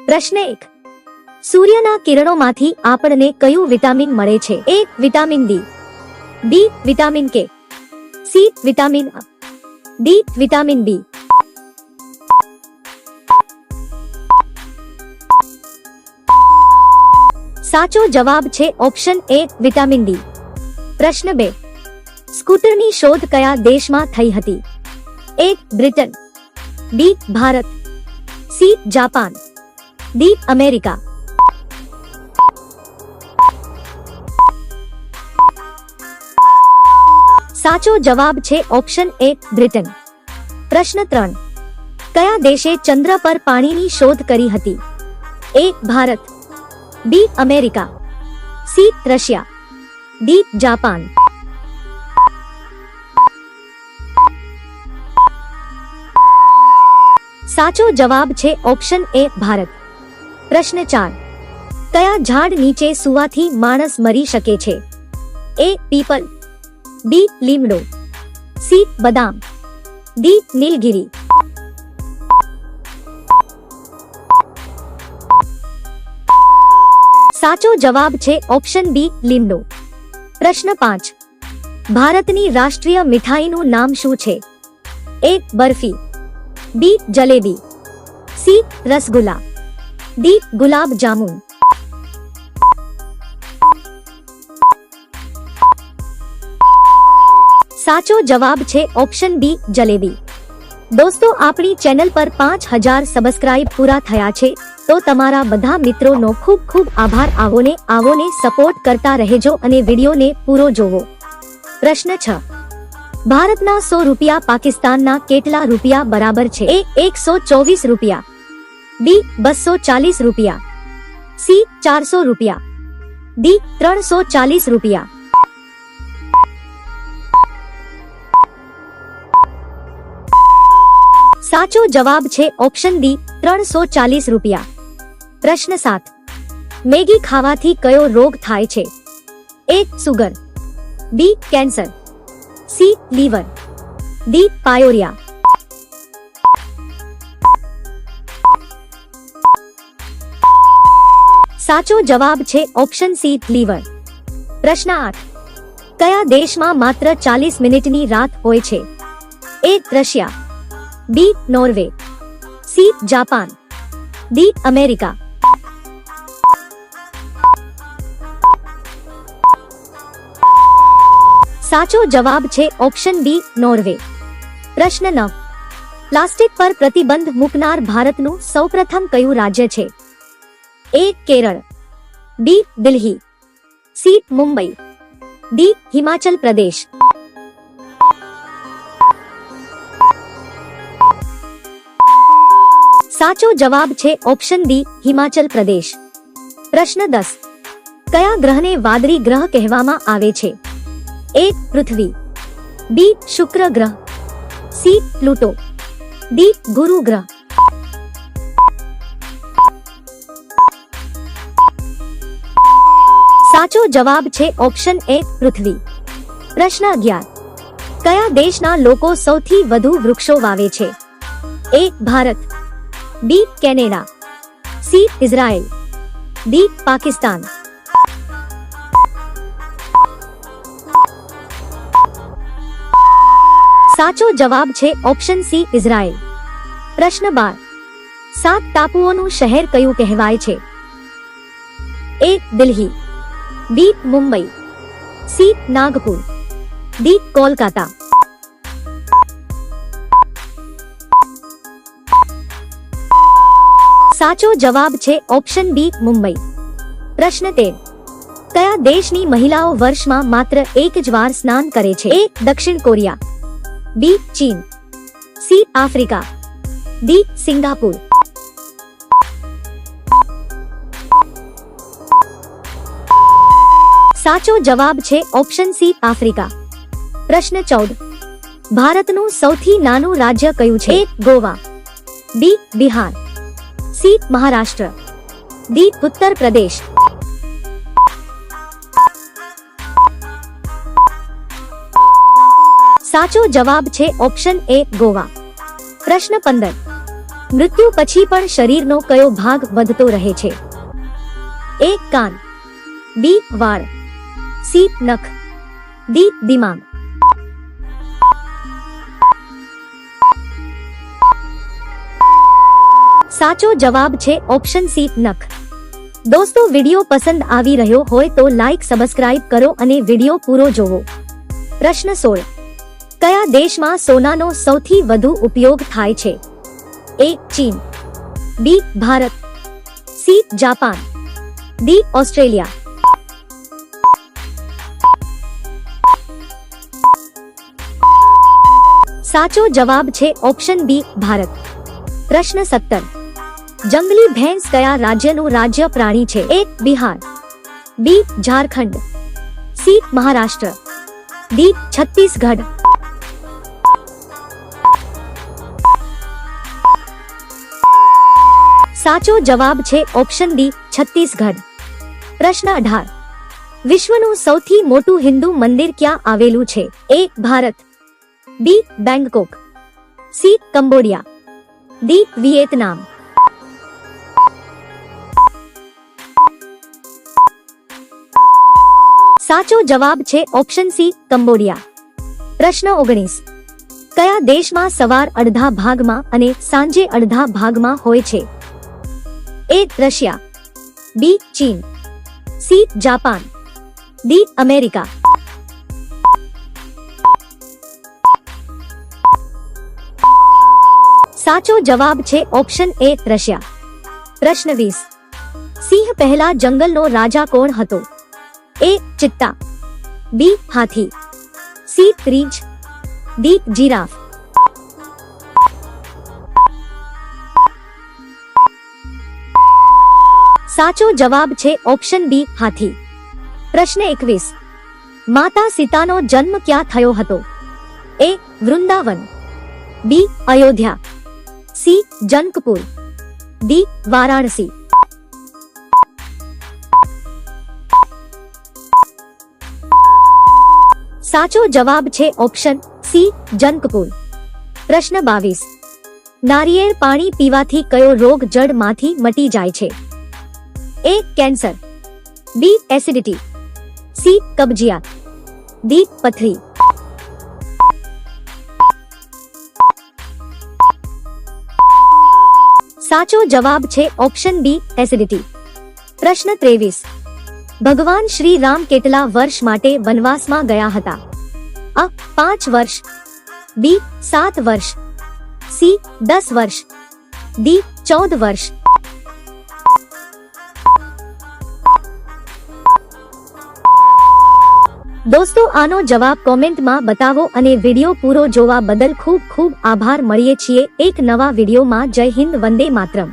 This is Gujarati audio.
પ્રશ્ન એક. સૂર્યના કિરણોમાંથી આપણને કયું વિટામિન મળે છે? એક vitamin D. B vitamin K. C vitamin D vitamin B. સાચો જવાબ છે ઓપ્શન એ વિટામિન ડી. પ્રશ્ન બે. સ્કૂટરની શોધ કયા દેશમાં થઈ હતી? એક Britain. B Bharat. C Japan. D America સાચો જવાબ છે ઓપ્શન એ બ્રિટન પ્રશ્ન ત્રણ. કયા દેશે ચંદ્ર પર પાણીની શોધ કરી હતી? A Bharat. B America. C Russia. D Japan. સાચો જવાબ છે ઓપ્શન એ ભારત. પ્રશ્ન ચાર કયા ઝાડ નીચે સુવાથી માણસ મરી શકે છે એ પીપલ બી લીમડો સી બદામ ડી નીલગિરી સાચો જવાબ છે ઓપ્શન બી લીમડો પ્રશ્ન પાંચ ભારતની રાષ્ટ્રીય મીઠાઈનું નામ શું છે A barfi B jalebi C rasgulla D gulab jamun સાચો જવાબ છે ઓપ્શન બી, જલેબી. દોસ્તો, આપણી ચેનલ પર પાંચ હજાર સબસ્ક્રાઇબ પૂરા થયા છે, તો તમારા બધા મિત્રોનો ખૂબ ખૂબ આભાર. આવોને આવોને સપોર્ટ કરતા રહેજો અને વિડીયોને પૂરો જોવો. પ્રશ્ન છ. ભારતના સો રૂપિયા, પાકિસ્તાનના કેટલા રૂપિયા બરાબર છે? એ એકસો ચોવીસ રૂપિયા. બી બસો ચાલીસ રૂપિયા સી ચારસો રૂપિયા ડી ત્રણસો ચાલીસ રૂપિયા સાચો જવાબ છે ઓપ્શન ડી ત્રણસો ચાલીસ રૂપિયા પ્રશ્ન સાત મેગી ખાવાથી કયો રોગ થાય છે એક sugar B cancer C liver D pyorrhoea સાચો જવાબ છે ઓપ્શન સી લીવર પ્રશ્ન આઠ કયા દેશમાં માત્ર ચાલીસ મિનિટની રાત હોય છે A Russia B Norway C Japan D America સાચો જવાબ છે ઓપ્શન બી નોર્વે પ્રશ્ન નવ પ્લાસ્ટિક પર પ્રતિબંધ મૂકનાર ભારતનું સૌપ્રથમ કયું રાજ્ય છે A Kerala B Delhi C Mumbai D Himachal Pradesh સાચો જવાબ છે ઓપ્શન ડી હિમાચલ પ્રદેશ પ્રશ્ન દસ. કયા ગ્રહને વાદળી ગ્રહ કહેવામાં આવે છે? એ પૃથ્વી બી શુક્ર ગ્રહ સી પ્લુટો ડી ગુરુ ગ્રહ સાચો જવાબ છે ઓપ્શન એ પૃથ્વી પ્રશ્ન અગિયાર કયા દેશના લોકો સૌથી વધુ વૃક્ષો વાવે છે A Bharat B Canada C Israel D Pakistan સાચો જવાબ છે ઓપ્શન સી ઇઝરાયલ પ્રશ્ન બાર સાત ટાપુઓનું શહેર કયું કહેવાય છે એ Delhi B Mumbai C Nagpur D Kolkata સાચો જવાબ છે ઓપ્શન બી મુંબઈ પ્રશ્ન તેર કયા દેશની મહિલાઓ વર્ષમાં માત્ર એક જ વાર સ્નાન કરે છે એ દક્ષિણ કોરિયા બી ચીન સી આફ્રિકા ડી સિંગાપુર સાચો જવાબ છે ઓપ્શન સી આફ્રિકા. પ્રશ્ન ચૌદ. ભારતનું સૌથી નાનું રાજ્ય કયું છે? Goa. B Bihar. C Maharashtra. D Uttar Pradesh. સાચો જવાબ છે ઓપ્શન એ ગોવા. પ્રશ્ન પંદર. મૃત્યુ પછી પણ શરીરનો કયો ભાગ વધતો રહે છે? એ કાન. બી વાળ. સી નખ. ડી દિમાગ. સાચો જવાબ છે ઓપ્શન સી, નખ. દોસ્તો, વિડિયો પસંદ આવી રહ્યો હોય તો લાઈક, સબસ્ક્રાઇબ કરો અને વિડિયો પૂરો જોવો. પ્રશ્ન સોળ. કયા દેશમાં સોનાનો સૌથી વધુ ઉપયોગ થાય છે? એ, ચીન. B, Bharat. C, Japan. D, Australia. સાચો જવાબ છે ઓપ્શન બી ભારત પ્રશ્ન સત્તર જંગલી ભેંસ કયા રાજ્યનું રાજ્ય પ્રાણી છે A Bihar B Jharkhand C Maharashtra D Chhattisgarh સાચો જવાબ છે ઓપ્શન ડી છત્તીસગઢ પ્રશ્ન અઢાર વિશ્વનું સૌથી મોટું હિન્દુ મંદિર ક્યાં આવેલું છે A Bharat B Bangkok C Cambodia D Vietnam સાચો જવાબ છે ઓપ્શન સી કંબોડિયા પ્રશ્ન ઓગણીસ કયા દેશમાં સવાર અડધા ભાગમાં અને સાંજે અડધા ભાગમાં હોય છે? એ, રશિયા, બી, ચીન, સી, જાપાન, ડી, અમેરિકા। સાચો જવાબ છે ઓપ્શન એ રશિયા પ્રશ્ન વીસ સિંહ પહેલા જંગલનો રાજા કોણ હતો એ ચિત્તા બી હાથી સી રીંછ ડી જીરાફ સાચો જવાબ છે ઓપ્શન બી હાથી પ્રશ્ન એકવીસ માતા સીતાનો જન્મ ક્યાં થયો હતો એ વૃંદાવન બી અયોધ્યા સી જનકપુર ડી વારાણસી સાચો જવાબ છે ઓપ્શન સી જનકપુર પ્રશ્ન બાવીસ નારિયેળ પાણી પીવાથી કયો રોગ જડમાંથી મટી જાય છે A cancer B acidity C કબજિયાત ડી પથરી સાચો જવાબ છે ઓપ્શન બી એસિડિટી પ્રશ્ન ત્રેવીસ. ભગવાન શ્રી રામ કેટલા વર્ષ માટે વનવાસમાં ગયા હતા? અ, પાંચ વર્ષ. બી, સાત વર્ષ. સી, દસ વર્ષ. ડી, ચૌદ વર્ષ. દોસ્તો, આનો જવાબ કોમેન્ટમાં બતાવો અને વીડિયો પૂરો જોવા બદલ ખૂબ ખૂબ આભાર. મળીએ છીએ એક નવા વિડીયોમાં. જય હિન્દ, વંદે માતરમ.